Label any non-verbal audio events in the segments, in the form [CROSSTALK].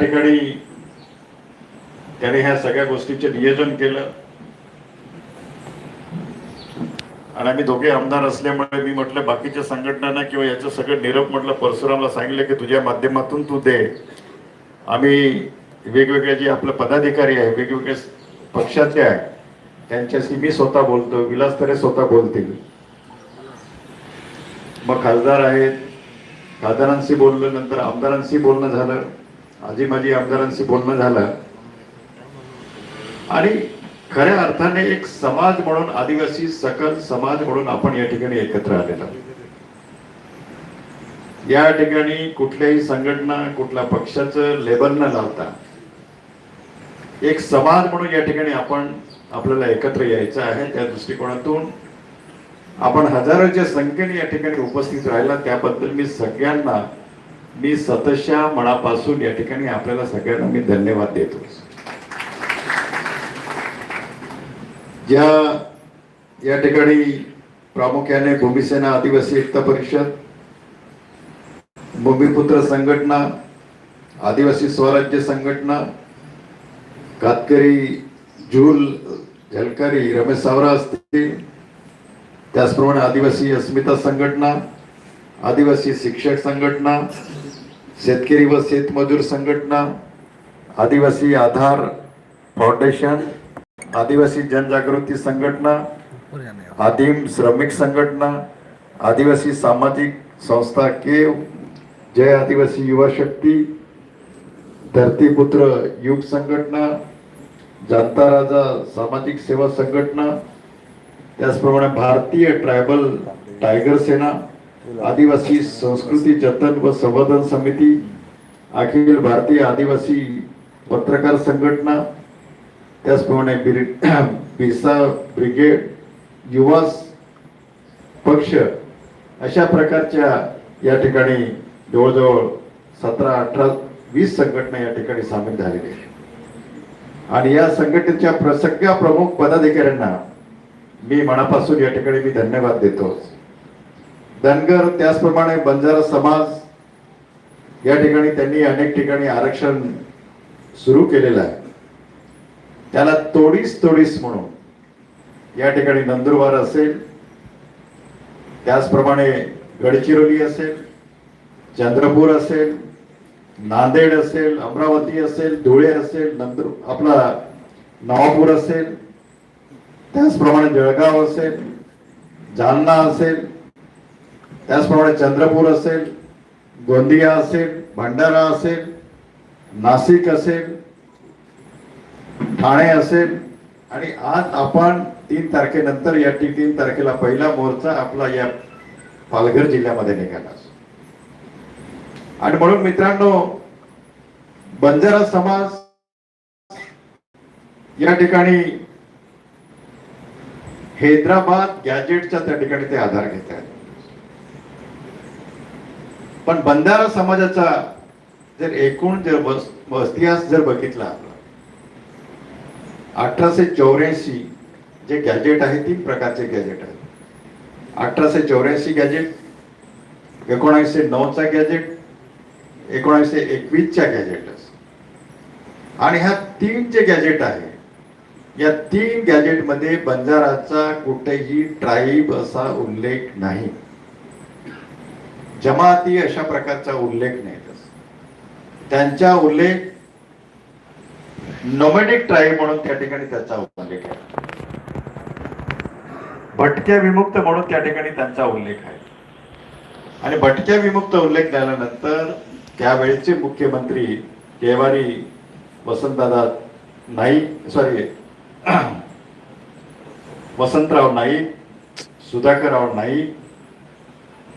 ठिकाणी त्याने ह्या सगळ्या गोष्टीचे नियोजन केलं. आणि आम्ही दोघे आमदार असल्यामुळे मी म्हटलं बाकीच्या संघटनांना किंवा याचं सगळं निरोप म्हटलं परशुरामला सांगितलं की तुझ्या माध्यमातून तू दे. आम्ही वेगवेगळे जे आपले पदाधिकारी आहे वेगवेगळे पक्षाचे आहे त्यांच्याशी मी स्वतः बोलतो विलास तरे स्वतः बोलतील. मग खासदार आहेत खासदारांशी बोललं नंतर आमदारांशी बोलणं झालं. आधी माझी आमदारांशी बोलणं झालं. आणि खऱ्या अर्थाने एक समाज म्हणून आदिवासी सकल समाज म्हणून आपण या ठिकाणी एकत्र आलेलो. या ठिकाणी कुठल्याही संघटना कुठल्या पक्षाचं लेबल न लावता एक समाज म्हणून या ठिकाणी आपण आपल्याला एकत्र यायचं आहे त्या दृष्टिकोनातून. आपण हजारोच्या संख्येने या ठिकाणी उपस्थित राहिला त्याबद्दल मी सगळ्यांना मी सतशा मनापासून या ठिकाणी आपल्याला सगळ्यांना मी धन्यवाद देतो. ज्या या ठिकाणी प्रामुख्याने भूमिसेना आदिवासी एकता परिषद भूमिपुत्र संघटना आदिवासी स्वराज्य संघटना कातकरी झूल झलकारी रमेश सावरा असतील त्याचप्रमाणे आदिवासी अस्मिता संघटना आदिवासी शिक्षक संघटना शेतकरी व शेतमजूर संघटना आदिवासी आधार फाउंडेशन आदिवासी जनजागृती संघटना आदिम श्रमिक संघटना आदिवासी सामाजिक संस्था केव जय आदिवासी युवा शक्ती धरतीपुत्र युग संघटना जनता राजा सामाजिक सेवा संघटना त्याचप्रमाणे भारतीय ट्रायबल टायगर सेना आदिवासी संस्कृती जतन व संवर्धन समिती अखिल भारतीय आदिवासी पत्रकार संघटना त्याचप्रमाणे बिर- [CLEARS THROAT] बिरसा ब्रिगेड युवा पक्ष अशा प्रकारच्या या ठिकाणी जवळजवळ सतरा अठरा वीस संघटना या ठिकाणी सामील झालेल्या आहे आणि या संघटनेच्या प्र- सगळ्या प्रमुख पदाधिकाऱ्यांना मी मनापासून या ठिकाणी मी धन्यवाद देतो धनगर त्याचप्रमाणे बंजारा समाज या ठिकाणी त्यांनी अनेक ठिकाणी आरक्षण सुरू केलेलं आहे. त्याला तोडीस तोडीस म्हणून या ठिकाणी नंदुरबार असेल त्याचप्रमाणे गडचिरोली असेल चंद्रपूर असेल नांदेड असेल अमरावती असेल धुळे असेल नंतर आपला नवापूर असेल त्याचप्रमाणे जळगाव असेल जालना असेल त्याचप्रमाणे चंद्रपूर असेल गोंदिया असेल भंडारा असेल नाशिक असेल ठाणे असेल. आणि आज आपण तीन तारखेनंतर या तीन तारखेला पहिला मोर्चा आपला या पालघर जिल्ह्यामध्ये निघाला. आणि म्हणून मित्रांनो बंजारा समाज या ठिकाणी हैदराबाद गॅजेटच्या त्या ठिकाणी ते आधार घेत आहेत पण बंधारा समाजाचा जर एकूण जर इतिहास जर बघितला अठराशे चौऱ्याऐंशी जे गॅजेट आहे तीन प्रकारचे गॅजेट आहेत. अठराशे चौऱ्याऐंशी गॅजेट एकोणीसशे नऊचा गॅजेट एकोणीसशे एकवीसच्या गॅजेट आणि ह्या तीन जे गॅजेट आहे या तीन गॅजेटमध्ये बंजाराचा कुठेही ट्राईब असा उल्लेख नाही. जमाती अशा प्रकारचा उल्लेख नाही त्यांचा उल्लेख नोमॅडिक ट्राईब म्हणून त्या ठिकाणी त्याचा उल्लेख आहे. भटक्या विमुक्त म्हणून त्या ठिकाणी त्यांचा उल्लेख आहे. आणि भटक्या विमुक्त उल्लेख झाल्यानंतर त्यावेळेचे मुख्यमंत्री केवारी वसंतदादा नाईक सॉरी [CLEARS THROAT] वसंतराव नाईक सुधाकरराव नाईक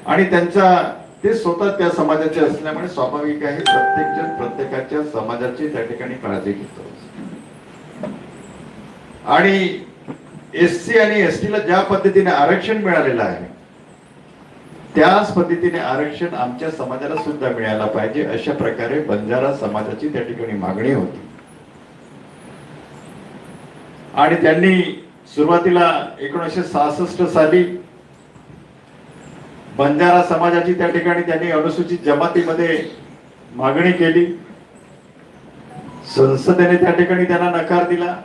आणि त्यांचा ते स्वतः त्या समाजाचे असल्यामुळे स्वाभाविक आहे प्रत्येक जण प्रत्येकाच्या समाजाची त्या ठिकाणी काळजी घेतो. आणि एस सी आणि एस टीला ज्या पद्धतीने आरक्षण मिळालेलं आहे त्याच पद्धतीने आरक्षण आमच्या समाजाला सुद्धा मिळायला पाहिजे अशा प्रकारे बंजारा समाजाची त्या ठिकाणी मागणी होती. आणि त्यांनी सुरुवातीला एकोणीसशे सहासष्ट साली बंजारा समाजाची त्या ठिकाणी त्यांनी अनुसूचित जमातीमध्ये मागणी केली. संसदेने त्या ठिकाणी त्यांना नकार दिला.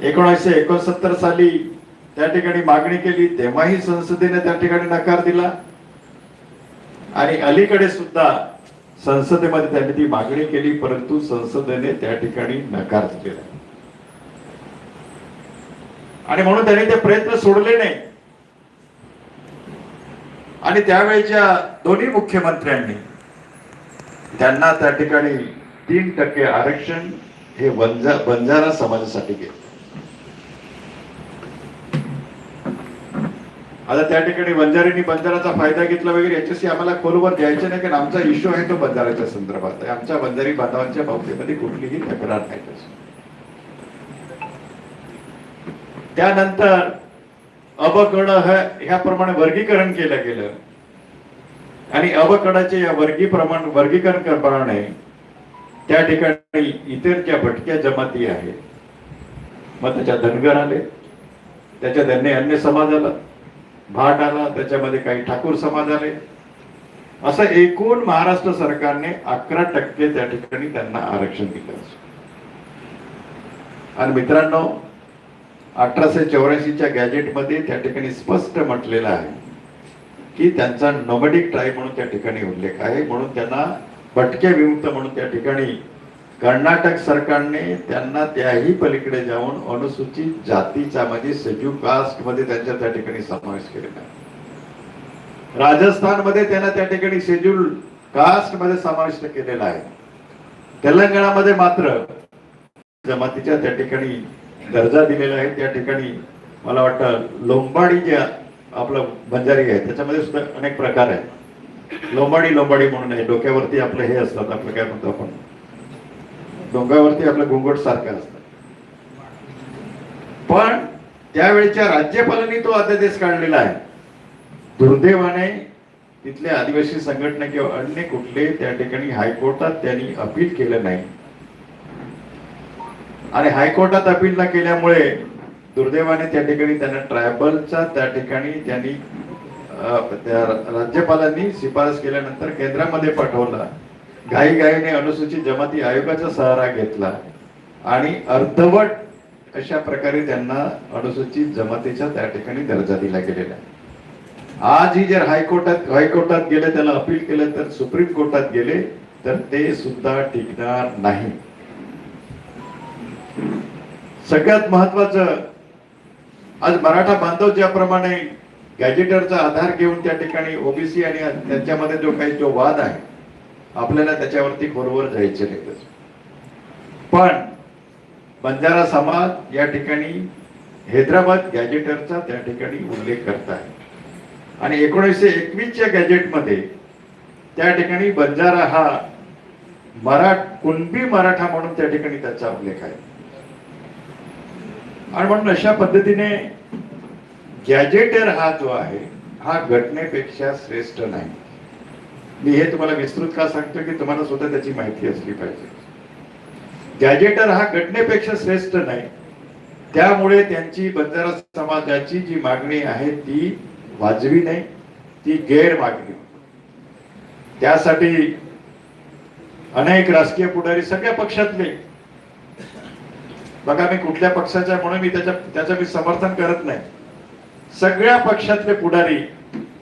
एकोणीसशे एकोणसत्तर साली त्या ठिकाणी मागणी केली. तेव्हाही संसदेने त्या ठिकाणी नकार दिला. आणि अलीकडे सुद्धा संसदेमध्ये त्यांनी ती मागणी केली परंतु संसदेने त्या ठिकाणी नकार दिलेला आणि म्हणून त्यांनी ते प्रयत्न सोडले नाही. आणि त्यावेळेच्या दोन्ही मुख्यमंत्र्यांनी त्यांना त्या ठिकाणी तीन टक्के आरक्षण हे बंजा बंजारा समाजासाठी घेतलं आता त्या ठिकाणी बंजारींनी बंजाराचा फायदा घेतला वगैरे याच्याशी आम्हाला खोलवर द्यायचं नाही कारण आमचा इश्यू आहे तो बंजाराच्या संदर्भात. आहे आमच्या बंजारी बांधवांच्या बाबतीमध्ये कुठलीही तक्रार नाही त्यानंतर अबकड ह्याप्रमाणे वर्गीकरण केलं गेलं. आणि अबकडाचे या वर्गी प्रमाण वर्गीकरण प्रमाणे त्या ठिकाणी इतर ज्या भटक्या जमाती आहेत मग त्याच्या धनगर आले त्याच्या धन्य अन्य समाज आला भाट आला त्याच्यामध्ये काही ठाकूर समाज आले. असं एकूण महाराष्ट्र सरकारने अकरा टक्के त्या ठिकाणी त्यांना आरक्षण दिलं. आणि मित्रांनो अठराशे चौऱ्याऐंशीच्या गॅजेटमध्ये त्या ठिकाणी स्पष्ट म्हटलेलं आहे की त्यांचा नोमॅडिक ट्राईब म्हणून त्या ठिकाणी उल्लेख आहे. म्हणून त्यांना भटक्या विमुक्त म्हणून त्या ठिकाणी कर्नाटक सरकारने त्यांना त्याही पलीकडे जाऊन अनुसूचित जातीचा म्हणजे शेड्यूल कास्टमध्ये त्यांच्या त्या ठिकाणी समावेश केलेला आहे. राजस्थानमध्ये त्यांना त्या ठिकाणी शेड्यूल कास्टमध्ये समाविष्ट केलेला आहे. तेलंगणामध्ये मात्र जमातीच्या त्या ठिकाणी दर्जा दिलेला आहे त्या ठिकाणी मला वाटतं लोंबाडी जे आपलं बंजारी आहे त्याच्यामध्ये सुद्धा अनेक प्रकार आहेत. लोंबाडी लोंबाडी म्हणून आहे. डोक्यावरती आपलं हे असतात आपलं काय म्हणतो आपण? डोंगावरती आपलं घुंगट सारखं असतं. पण त्यावेळेच्या राज्यपालांनी तो अध्यादेश काढलेला आहे. दुर्दैवाने तिथल्या आदिवासी संघटना किंवा अन्य कुठले त्या ठिकाणी हायकोर्टात त्यांनी अपील केलं नाही. आणि हायकोर्टात अपील न केल्यामुळे दुर्दैवाने त्या ठिकाणी त्यांना ट्रायबलच्या त्या ठिकाणी त्यांनी त्या राज्यपालांनी शिफारस केल्यानंतर केंद्रामध्ये पाठवला. घाई घाईने अनुसूचित जमाती आयोगाचा सहारा घेतला. आणि अर्धवट अशा प्रकारे त्यांना अनुसूचित जमातीच्या त्या ठिकाणी दर्जा दिला गेलेला आजही जर हायकोर्टात हायकोर्टात गेले त्याला अपील केलं तर सुप्रीम कोर्टात गेले तर ते सुद्धा टिकणार नाही. सगळ्यात महत्वाचं आज मराठा बांधव ज्याप्रमाणे गॅजेटरचा आधार घेऊन त्या ठिकाणी ओबीसी आणि त्यांच्यामध्ये जो काही जो वाद आहे आपल्याला त्याच्यावरती खोलवर जायचे नाही. पण बंजारा समाज या ठिकाणी हैदराबाद गॅजेटरचा त्या ठिकाणी उल्लेख करत आहे. आणि एकोणीसशे एकवीसच्या गॅजेटमध्ये त्या ठिकाणी बंजारा हा मराठ कुणबी मराठा म्हणून त्या ठिकाणी त्याचा उल्लेख आहे. आणि म्हणून अशा पद्धतीने गॅजेटर हा जो आहे हा घटनेपेक्षा श्रेष्ठ नाही. मी हे तुम्हाला विस्तृत का सांगतो की तुम्हाला सुद्धा त्याची माहिती असली पाहिजे. गॅजेटर हा घटनेपेक्षा श्रेष्ठ नाही. त्यामुळे त्यांची बंजारा समाजाची जी मागणी आहे ती वाजवी नाही ती गैर मागणी त्यासाठी अनेक राजकीय पुढारी सगळ्या पक्षातले बघा मी कुठल्या पक्षाच्या म्हणून मी त्याच्या त्याचं मी समर्थन करत नाही. सगळ्या पक्षातले पुढारी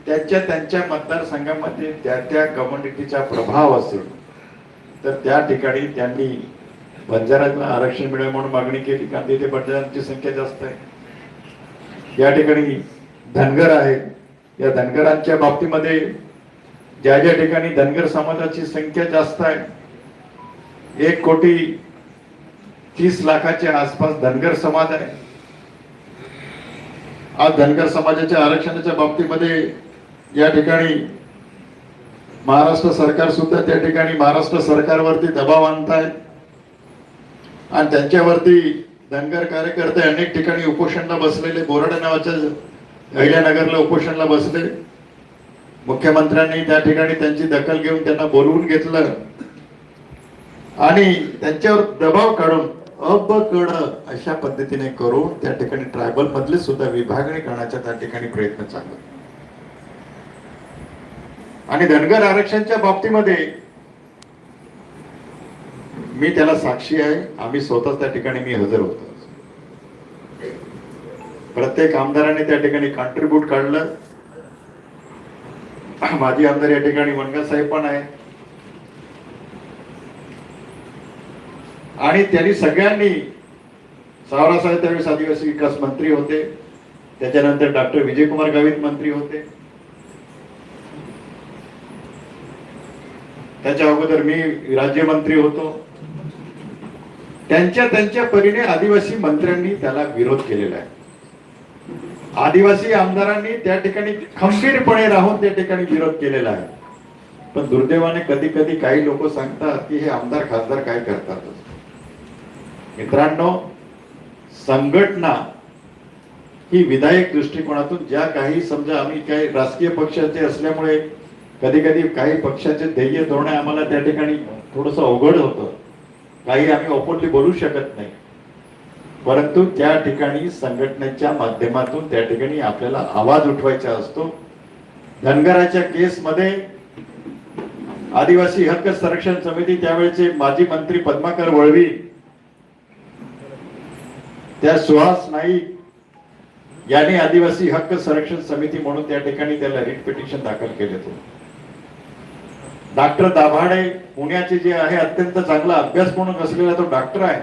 त्यांच्या त्यांच्या मतदारसंघामध्ये त्या त्या कम्युनिटीचा प्रभाव असेल तर त्या ठिकाणी त्यांनी बंजाराला आरक्षण मिळेल म्हणून मागणी केली. कारण तिथे बंजाऱ्यांची संख्या जास्त आहे. या ठिकाणी धनगर आहे. या धनगरांच्या बाबतीमध्ये ज्या ज्या ठिकाणी धनगर समाजाची संख्या जास्त आहे एक कोटी तीस लाखाच्या आसपास धनगर समाज आहे. आज धनगर समाजाच्या आरक्षणाच्या बाबतीमध्ये या ठिकाणी महाराष्ट्र सरकार सुद्धा त्या ठिकाणी महाराष्ट्र सरकारवरती दबाव आणतायत. आणि त्यांच्यावरती धनगर कार्यकर्ते अनेक ठिकाणी उपोषणला बसलेले बोराडा नावाच्या अहिल्यानगरला उपोषणला बसले. मुख्यमंत्र्यांनी त्या ठिकाणी त्यांची दखल घेऊन त्यांना बोलवून घेतलं. आणि त्यांच्यावर दबाव काढून अब कड अशा पद्धतीने करून त्या ठिकाणी ट्रायबल मधले सुद्धा विभागणी करण्याचा त्या ठिकाणी प्रयत्न चालू आणि धनगर आरक्षणच्या बाबतीमध्ये मी त्याला साक्षी आहे. आम्ही स्वतःच त्या ठिकाणी मी हजर होतो. प्रत्येक आमदाराने त्या ठिकाणी कॉन्ट्रीब्यूट काढलं. [CLEARS THROAT] माजी आमदार या ठिकाणी वनगा साहेब पण आहे. आणि त्यांनी सगळ्यांनी सावरा साहेब त्यावेळेस आदिवासी विकास मंत्री होते. त्याच्यानंतर डॉक्टर विजयकुमार गावित मंत्री होते. त्याच्या अगोदर मी राज्यमंत्री होतो. त्यांच्या त्यांच्या परीने आदिवासी मंत्र्यांनी त्याला विरोध केलेला आहे. आदिवासी आमदारांनी त्या ठिकाणी खंबीरपणे राहून त्या ठिकाणी विरोध केलेला आहे. पण दुर्दैवाने कधी कधी काही लोक सांगतात की हे आमदार खासदार काय करतात मित्रांनो संघटना ही विधायक दृष्टिकोनातून ज्या काही समजा आम्ही काही राजकीय पक्षाचे असल्यामुळे कधी कधी काही पक्षाचे ध्येय धोरणे आम्हाला त्या ठिकाणी थोडस अवघड होतं. काही आम्ही ओपनली बोलू शकत नाही. परंतु त्या ठिकाणी संघटनेच्या माध्यमातून त्या ठिकाणी आपल्याला आवाज उठवायचा असतो. धनगराच्या केसमध्ये आदिवासी हक्क संरक्षण समिती त्यावेळेचे माजी मंत्री पद्माकर वळवी त्या सुहास नाईक यांनी आदिवासी हक्क संरक्षण समिती म्हणून त्या ठिकाणी त्याला रिट पिटिशन दाखल केले होते. डॉक्टर दाभाडे पुण्याचे जे आहे अत्यंत चांगला अभ्यास म्हणून असलेला तो डॉक्टर आहे.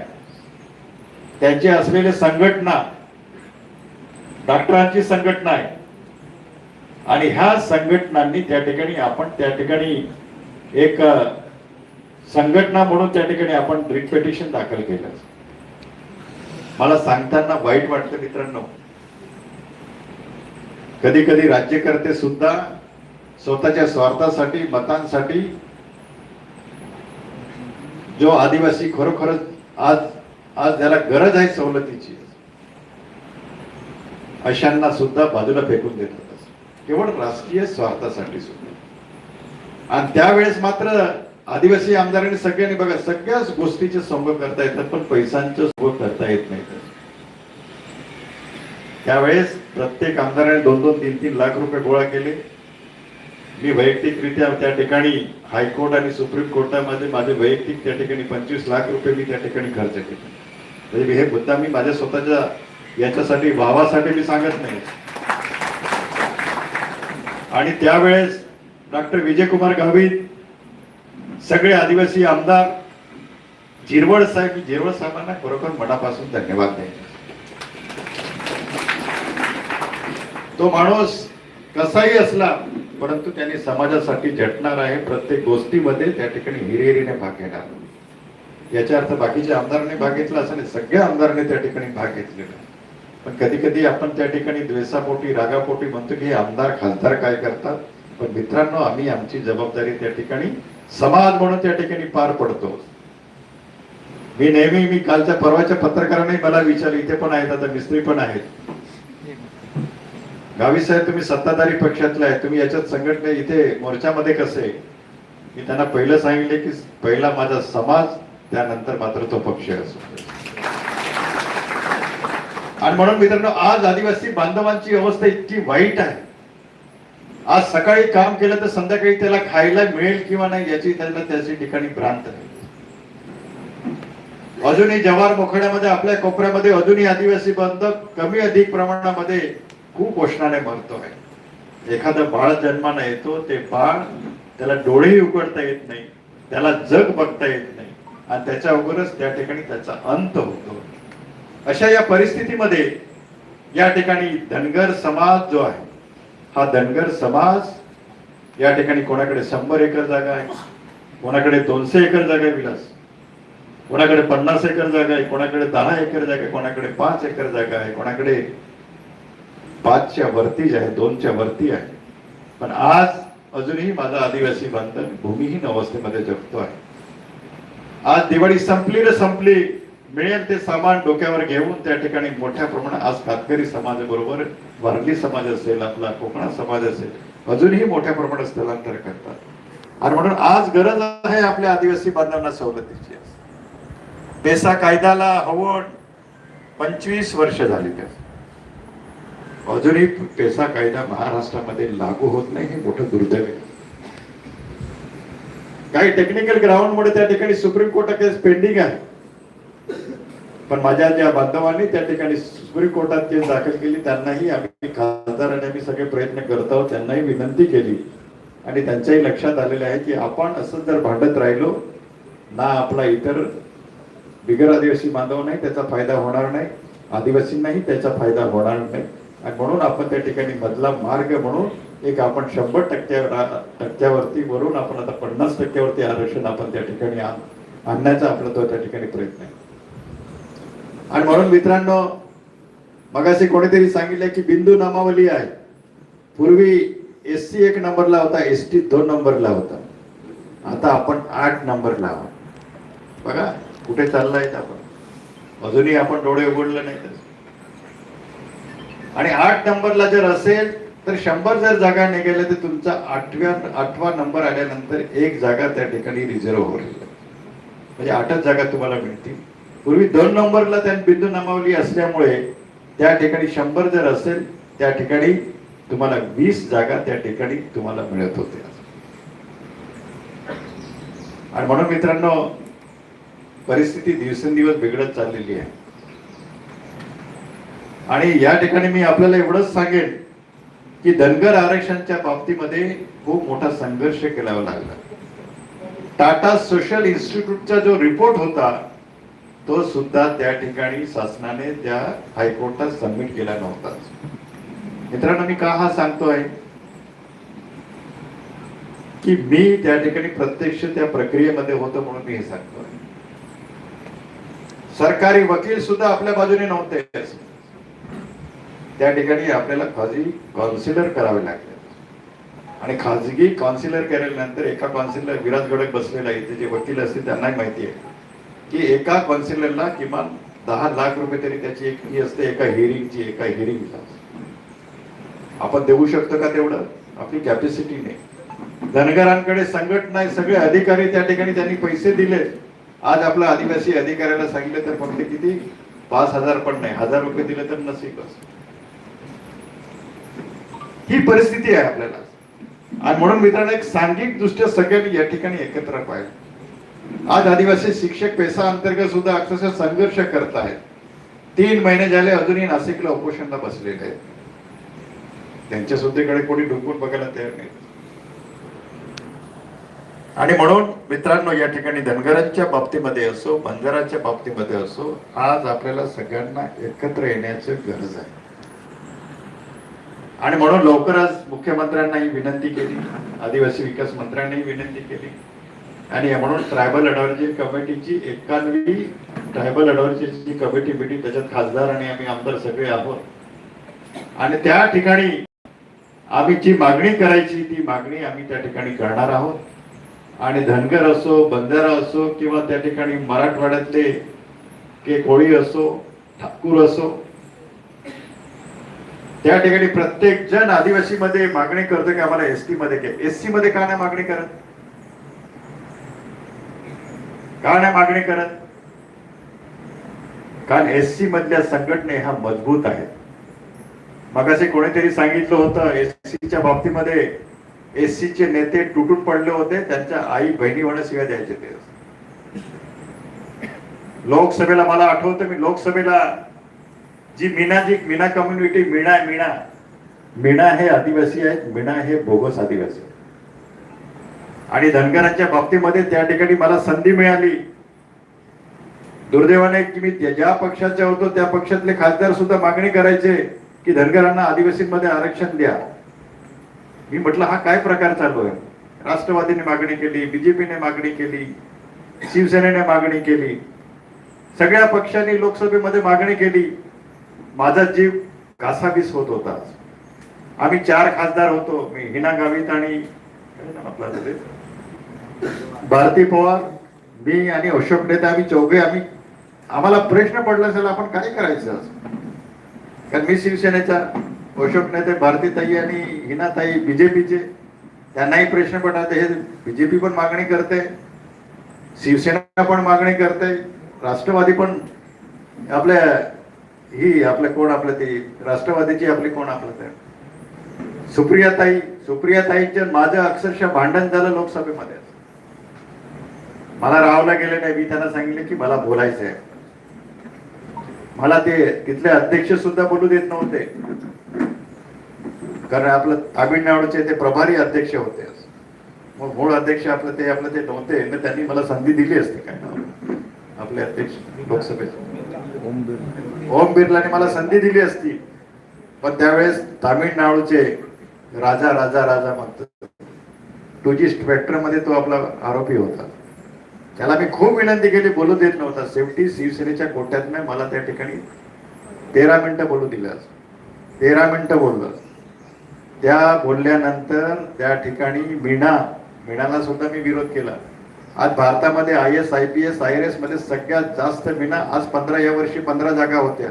त्यांचे असलेले संघटना डॉक्टरांची संघटना आहे. आणि ह्या संघटनांनी त्या ठिकाणी आपण त्या ठिकाणी एक संघटना म्हणून त्या ठिकाणी आपण रिट पिटिशन दाखल केलं. मला सांगताना वाईट वाटतं मित्रांनो. कधी कधी राज्यकर्ते सुद्धा स्वतःच्या स्वार्थासाठी मतांसाठी जो आदिवासी खरोखरच आज आज ज्याला गरज आहे सवलतीची अशांना सुद्धा बाजूला फेकून देतात. केवळ राजकीय स्वार्थासाठी सुद्धा. आणि त्यावेळेस मात्र आदिवासी आमदारांनी सगळ्यांनी बघा सगळ्याच गोष्टीचे संभव करता येतात पण पैशांचे संभव करता येत नाही. त्यावेळेस प्रत्येक आमदाराने दोन दोन तीन तीन लाख रुपये गोळा केले. मी वैयक्तिकरित्या त्या ठिकाणी हायकोर्ट आणि सुप्रीम कोर्टामध्ये माझे वैयक्तिक त्या ठिकाणी पंचवीस लाख रुपये मी त्या ठिकाणी खर्च केले. म्हणजे हे मुद्दा मी माझ्या स्वतःच्या याच्यासाठी भावासाठी मी सांगत नाही. आणि त्यावेळेस डॉक्टर विजयकुमार गावित सगळे आदिवासी आमदार जिरवळ साहेब जिरवळ साहेबांना खरोखर मनापासून धन्यवाद द्यायचे तो माणूस कसाही असला परंतु त्यांनी समाजासाठी झटणार आहे प्रत्येक गोष्टीमध्ये त्या ठिकाणी हिरिहिरीने भाग घेणार. याचा अर्थ बाकीच्या आमदारांनी भाग घेतला असं नाही सगळ्या आमदारांनी त्या ठिकाणी भाग घेतलेला पण कधी कधी आपण त्या ठिकाणी द्वेषापोटी रागापोटी म्हणतो की हे आमदार खासदार काय करतात? पण मित्रांनो आम्ही आमची जबाबदारी त्या ठिकाणी समाज म्हणून त्या ठिकाणी पार पडतो. मी नेहमी मी कालच्या परवाच्या पत्रकारांनी मला विचारलं इथे पण आहेत आता मिस्त्री पण आहेत. गावी साहेब तुम्ही सत्ताधारी पक्षातले आहे तुम्ही याच्यात संघटने इथे मोर्चामध्ये कसे मी त्यांना पहिलं सांगितले की पहिला माझा समाज त्यानंतर मात्र तो पक्ष असतो आणि म्हणून मित्रांनो आज आदिवासी बांधवांची अवस्था इतकी वाईट आहे. आज सकाळी काम केलं तर संध्याकाळी त्याला खायला मिळेल किंवा नाही याची त्याला त्याची ठिकाणी भ्रांत अजूनही जवार मोखड्यामध्ये आपल्या कोपऱ्यामध्ये अजूनही आदिवासी बांधव कमी अधिक प्रमाणामध्ये खूप उष्णाने मरतो आहे. एखादं बाळ जन्माला येतो ते बाळ त्याला डोळेही उघडता येत नाही त्याला जग बघता येत नाही आणि त्याच्या अगोदरच त्या ठिकाणी त्याचा अंत होतो. अशा या परिस्थितीमध्ये या ठिकाणी धनगर समाज जो आहे हा धनगर समाज या ठिकाणी कोणाकडे शंभर एकर जागा आहे कोणाकडे दोनशे एकर जागा आहे विलास कोणाकडे पन्नास एकर जागा आहे कोणाकडे दहा एकर जागा आहे कोणाकडे पाच एकर जागा आहे कोणाकडे पाचच्या वरती जे आहे दोनच्या वरती आहे. पण आज अजूनही माझा आदिवासी बांधव भूमिहीन अवस्थेमध्ये जगतो आहे. आज दिवाळी संपली रे संपली. मिळेल ते सामान डोक्यावर घेऊन त्या ठिकाणी मोठ्या प्रमाणात आज कातकरी समाजाबरोबर वारली समाज असेल आपला कोकणा समाज असेल अजूनही मोठ्या प्रमाणात स्थलांतर करतात. आणि म्हणून आज गरज आहे आपल्या आदिवासी बांधवांना सवलतीची. पेसा कायद्याला हवं पंचवीस वर्ष झाली त्या अजूनही पेसा कायदा महाराष्ट्रामध्ये लागू होत नाही हे मोठं दुर्दैव आहे. काही टेक्निकल ग्राउंडमुळे त्या ठिकाणी सुप्रीम कोर्टात केस पेंडिंग आहे. पण माझ्या ज्या बांधवांनी त्या ठिकाणी सुप्रीम कोर्टात केस दाखल केली त्यांनाही आम्ही खासदार आणि आम्ही सगळे प्रयत्न करत आहोत. त्यांनाही विनंती केली. आणि त्यांच्याही लक्षात आलेलं आहे की आपण असं जर भांडत राहिलो ना आपला इतर बिगर आदिवासी बांधव नाही त्याचा फायदा होणार नाही. आदिवासींनाही त्याचा फायदा होणार नाही. आणि म्हणून आपण त्या ठिकाणी मधला मार्ग म्हणून एक आपण शंभर टक्क्या टक्क्यावरती वरून आपण आता पन्नास टक्क्यावरती आरक्षण आपण त्या ठिकाणी आण- आणण्याचा आपला तो त्या ठिकाणी प्रयत्न आहे. आणि म्हणून मित्रांनो मगाशी कोणीतरी सांगितलं की बिंदू नामावली आहे. पूर्वी एस सी एक नंबरला होता एस टी दोन नंबरला होता. आता आपण आठ नंबरला आहोत. बघा कुठे चाललाय आपण. अजूनही आपण डोळे उघडले नाही तर. आणि आठ नंबरला जर असेल तर शंभर जर जागा निघाल्या तर तुमचा आठव्या आठवा नंबर आल्यानंतर एक जागा त्या ठिकाणी रिझर्व होईल. म्हणजे आठच जागा तुम्हाला मिळतील. पूर्वी दोन नंबरला त्या बिंदू नमावली असल्यामुळे त्या ठिकाणी शंभर जर असेल त्या ठिकाणी तुम्हाला वीस जागा त्या ठिकाणी तुम्हाला मिळत होत्या. आणि म्हणून मित्रांनो परिस्थिती दिवसेंदिवस बिघडत चाललेली आहे. आणि या ठिकाणी मी आपल्याला एवढंच सांगेन की धनगर आरक्षणच्या बाबतीमध्ये खूप मोठा संघर्ष केला लागला. टाटा सोशल इन्स्टिट्यूटचा जो रिपोर्ट होता तो सुद्धा त्या ठिकाणी शासनाने त्या हायकोर्टात सबमिट केला नव्हता. मित्रांनो मी का हा सांगतोय? की मी त्या ठिकाणी प्रत्यक्ष त्या प्रक्रियेमध्ये होतो म्हणून मी हे सांगतोय. सरकारी वकील सुद्धा आपल्या बाजूने नव्हते. त्या ठिकाणी आपल्याला खाजगी कॉन्सिलर करावे लागले. आणि खाजगी कॉन्सिलर केल्यानंतर एका कॉन्सिलर विराज गडक बसलेला इथे जे वकील असतील त्यांनाही माहिती आहे. की एका कॉन्सिलरला किमान दहा लाख रुपये तरी त्याची एक फी असते एका हिअरिंगची एका हिअरिंगला आपण देऊ शकतो का तेवढं? आपली कॅपॅसिटी नाही. धनगरांकडे संघट नाही. सगळे अधिकारी त्या ठिकाणी त्यांनी पैसे दिले. आज आपला आदिवासी अधिकाऱ्याला सांगितलं तर फक्त किती पाच हजार पण नाही. हजार रुपये दिले तर नसीबच ही परिस्थिती आहे आपल्याला. आणि म्हणून मित्रांनो एक सांघिक दृष्ट्या सगळ्यांनी या ठिकाणी एकत्र पाहिजे आज आदिवासी शिक्षक पेसा अंतर्गत सुद्धा अक्षरशः संघर्ष करत आहेत तीन महिने झाले अजूनही नाशिकला उपोषणला बसलेले आहेत. त्यांच्या सुद्धेकडे कोणी डुंकून बघायला तयार नाही. आणि म्हणून मित्रांनो या ठिकाणी धनगरांच्या बाबतीमध्ये असो बंजाराच्या बाबतीमध्ये असो आज आपल्याला सगळ्यांना एकत्र येण्याची गरज आहे. आणि म्हणून लवकरच मुख्यमंत्र्यांनाही विनंती केली आदिवासी विकास मंत्र्यांनाही विनंती केली. आणि म्हणून ट्रायबल अडवायझरी कमिटीची एकानवी ट्रायबल अडवायझरीची कमिटी मिटिंग त्याच्यात खासदार आणि आम्ही आमदार सगळे आहोत. आणि त्या ठिकाणी आम्ही जी मागणी करायची ती मागणी आम्ही त्या ठिकाणी करणार आहोत. आणि धनगर असो बंधारा असो किंवा त्या ठिकाणी मराठवाड्यातले के कोळी असो ठाकूर असो त्या ठिकाणी प्रत्येक जण आदिवासी मध्ये मागणी करतो की आम्हाला एस एसटी मध्ये एस सी मध्ये का नाही मागणी करत? का नाही मागणी करत? कारण एस सी मधल्या संघटने ह्या मजबूत आहेत. मग असे कोणीतरी सांगितलं होतं एससीच्या बाबतीमध्ये एस चे नेते तुटून पडले होते त्यांच्या आई बहिणी होण्याशिवाय द्यायचे ते. लोकसभेला मला आठवतं मी लोकसभेला जी मीना जी मीना कम्युनिटी मीणा मीणा मीणा हे आदिवासी आहेत मीणा हे बोगस आदिवासी आहेत. आणि धनगरांच्या बाबतीमध्ये त्या ठिकाणी मला संधी मिळाली. दुर्दैवाने की मी ज्या पक्षाच्या होतो त्या पक्षातले खासदार सुद्धा मागणी करायचे की धनगरांना आदिवासींमध्ये आरक्षण द्या. मी म्हटलं हा काय प्रकार चालू आहे? राष्ट्रवादीने मागणी केली बीजेपीने मागणी केली शिवसेनेने मागणी केली. सगळ्या पक्षांनी लोकसभेमध्ये मागणी केली. माझा जीव घासाबीस होत होता. आम्ही चार खासदार होतो. मी हिना गावित आणि आपला? भारती पवार मी आणि अशोक नेते आम्ही चौघे आम्ही आम्हाला प्रश्न पडला असेल आपण काय करायचं? कारण मी शिवसेनेचा अशोक नेते भारतीताई आणि हिनाताई बीजेपीचे त्यांनाही प्रश्न पडला हे बीजेपी पण मागणी करते शिवसेना पण मागणी करते राष्ट्रवादी पण आपल्या ही आपलं कोण आपलं ते राष्ट्रवादीची आपली कोण आपलं ते. सुप्रियाताई सुप्रियाताईंचं माझं अक्षरशः भांडण झालं लोकसभेमध्ये. मला राहावला गेले नाही मी त्यांना सांगितले की मला बोलायचं आहे मला ते तिथले अध्यक्ष सुद्धा बोलू देत नव्हते. कारण आपलं तामिळनाडूचे ते प्रभारी अध्यक्ष होते. मग मूळ अध्यक्ष आपलं ते आपलं ते नव्हते. त्यांनी मला संधी दिली असते काय? आपले अध्यक्ष लोकसभेचे ओम बिर्लाने मला संधी दिली असती. पण त्यावेळेस तामिळनाडूचे राजा राजा राजा म्हणतो. टू जी मध्ये तो आपला आरोपी होता. त्याला मी खूप विनंती केली बोलू देत नव्हता. शेवटी शिवसेनेच्या गोट्यातनं मला त्या ठिकाणी तेरा मिनिटं बोलू दिलं. तेरा मिनिटं बोललं. त्या बोलल्यानंतर त्या ठिकाणी मीणा मीणाला सुद्धा मी विरोध केला. आज भारतामध्ये I S I P S I एसमध्ये सगळ्यात जास्त मीना आज पंधरा या वर्षी पंधरा जागा होत्या.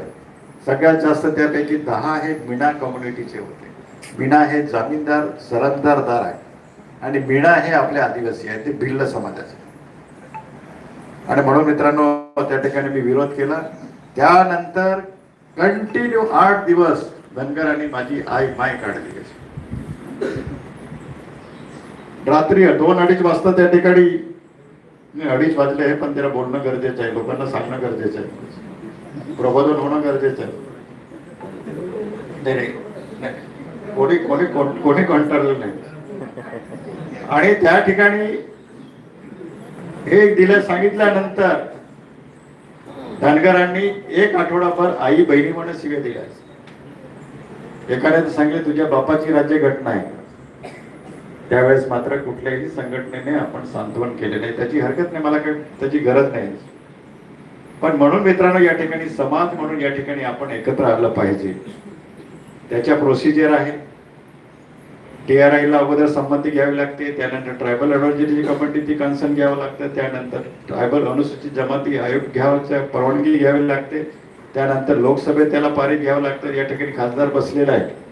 सगळ्यात जास्त त्यापैकी दहा हे मीणा कम्युनिटीचे होते. मीणा हे जामीनदार सरंदारदार आहे. आणि मीणा हे आपले आदिवासी आहे ते भिल्ल समाजाचे. आणि म्हणून मित्रांनो त्या ठिकाणी मी विरोध केला. त्यानंतर कंटिन्यू आठ दिवस धनगरांनी माझी आई माय काढली. रात्री दोन अडीच वाजता त्या ठिकाणी मी अडीच वाजले पण त्याला बोलणं गरजेचं आहे लोकांना सांगणं गरजेचं आहे. प्रबोधन होणं गरजेचं आहे. नाही, नाही नाही. कोणी कोणी कोण- कोणी कंटाळलं नाही. आणि त्या ठिकाणी हे दिलं सांगितल्यानंतर धनगरांनी एक आठवडाभर आई बहिणी म्हणून शिव्या दिल्या. एखाद्याने सांगितले तुझ्या बापाची राज्य घटना आहे. त्यावेळेस मात्र कुठल्याही संघटनेने आपण सांत्वन केले नाही. त्याची हरकत नाही मला काही त्याची गरज नाही. पण म्हणून मित्रांनो या ठिकाणी समाज म्हणून या ठिकाणी आपण एकत्र आलं पाहिजे. त्याच्या प्रोसिजर आहे. टी आर आयला अगोदर संमती घ्यावी लागते त्यानंतर ट्रायबल ॲडव्हायझरी कमिटी ती कन्सर्न घ्यावं लागतं त्यानंतर ट्रायबल अनुसूचित जमाती आयोग घ्यावच्या परवानगी घ्यावी लागते त्यानंतर लोकसभेत त्याला पारित घ्यावं लागतं या ठिकाणी खासदार बसलेला आहे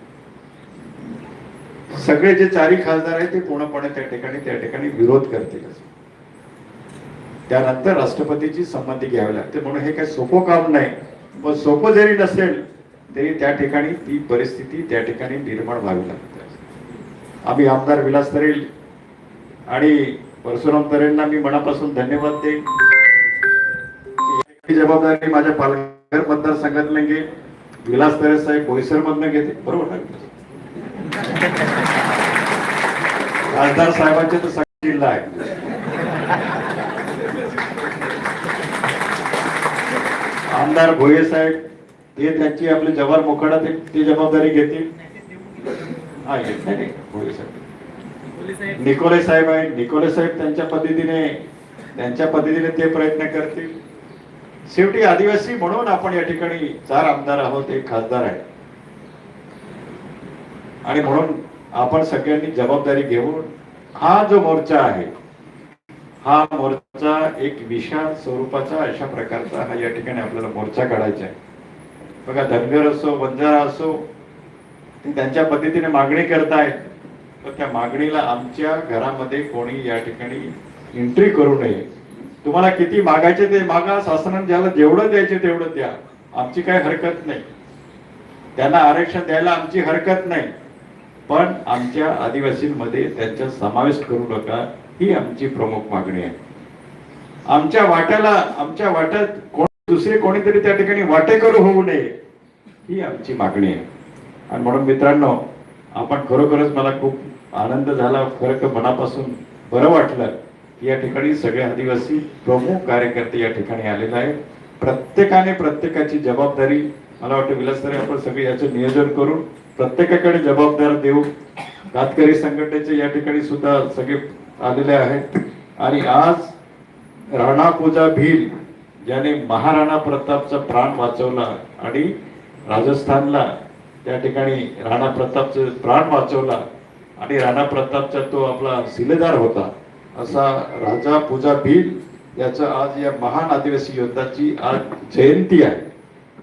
सगळे जे चारी खासदार आहेत ते पूर्णपणे त्या ठिकाणी त्या ठिकाणी विरोध करतील. त्यानंतर राष्ट्रपतीची संमती घ्यावी लागते म्हणून हे काही सोपं काम नाही. पण सोपं जरी नसेल तरी त्या ठिकाणी ती परिस्थिती त्या ठिकाणी निर्माण व्हावी लागते. आम्ही आमदार विलास तरेल आणि परशुराम तरेंना मी मनापासून धन्यवाद देईन. जबाबदारी माझ्या पालघर मतदारसंघात घे विलास तरे साहेब बोईसर मधनं घेते बरोबर खासदार साहेबांचे तर सगळा जिल्हा आहे आमदार भोये साहेब ते त्यांची आपले जवाहर मोखाडा ते ती जबाबदारी घेतील. हा नाही साहेब. निकोले साहेब आहे निकोले साहेब त्यांच्या पद्धतीने त्यांच्या पद्धतीने ते प्रयत्न करतील. शेवटी आदिवासी म्हणून आपण या ठिकाणी चार आमदार आहोत एक खासदार आहे. आणि म्हणून आपण सगळ्यांनी जबाबदारी घेऊन हा जो मोर्चा आहे हा मोर्चा एक विशाल स्वरूपाचा अशा प्रकारचा हा या ठिकाणी आपल्याला मोर्चा काढायचा आहे. बघा धनगर असो बंजारा असो ते त्यांच्या पद्धतीने मागणी करतायत तर त्या मागणीला आमच्या घरामध्ये कोणी या ठिकाणी एंट्री करू नये. तुम्हाला किती मागायचे ते मागा शासनाने ज्याला जेवढं द्यायचे तेवढं द्या. आमची काही हरकत नाही. त्यांना आरक्षण द्यायला आमची हरकत नाही. पण आमच्या आदिवासींमध्ये त्यांचा समावेश करू नका ही आमची प्रमुख मागणी आहे. आमच्या वाट्याला आमच्या वाट्यात कोण दुसरे कोणीतरी त्या ठिकाणी वाटेकरू होऊ नये ही आमची मागणी आहे. आणि म्हणून मित्रांनो आपण खरोखरच मला खूप आनंद झाला खरं मनापासून बरं वाटलं की या ठिकाणी सगळे आदिवासी प्रमुख कार्यकर्ते या ठिकाणी आलेले आहेत. प्रत्येकाने प्रत्येकाची जबाबदारी मला वाटतं विलासदारी आपण सगळे याचं नियोजन करून प्रत्येकाकडे जबाबदार देऊ गातकरी संघटनेचे या ठिकाणी सुद्धा सगळे आलेले आहेत. आणि आज राणा पूजा भील ज्याने महाराणा प्रतापचा प्राण वाचवला आणि राजस्थानला त्या ठिकाणी राणा प्रतापचं प्राण वाचवला आणि राणा प्रतापचा तो आपला शिलेदार होता. असा राजा पूजा भील याचं आज या महान आदिवासी योद्धाची आज जयंती आहे.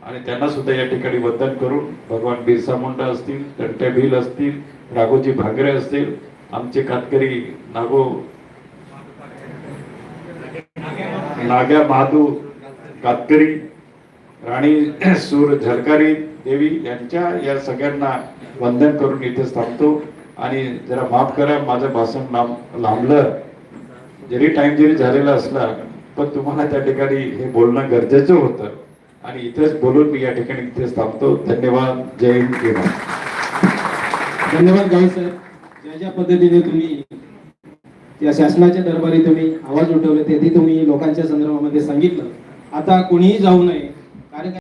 आणि त्यांना सुद्धा या ठिकाणी वंदन करून भगवान बिरसा मुंडा असतील तंटे भील असतील राघोजी भांगरे असतील आमचे कातकरी नागो नाग्या महादू कातकरी राणी सूर झलकारी देवी यांच्या या सगळ्यांना वंदन करून इथे थांबतो. आणि जरा माफ करा माझं भाषण लांब लांबलं. जरी टाइम जरी झालेला असला पण तुम्हाला त्या ठिकाणी हे बोलणं गरजेचं होतं. आणि इथेच बोलून मी या ठिकाणी इथेच थांबतो. धन्यवाद. जय हिंद जय धन्यवाद गाव सर ज्या ज्या पद्धतीने तुम्ही या शासनाच्या दरबारी तुम्ही आवाज उठवले ते तुम्ही लोकांच्या संदर्भामध्ये सांगितलं. आता कोणीही जाऊ नये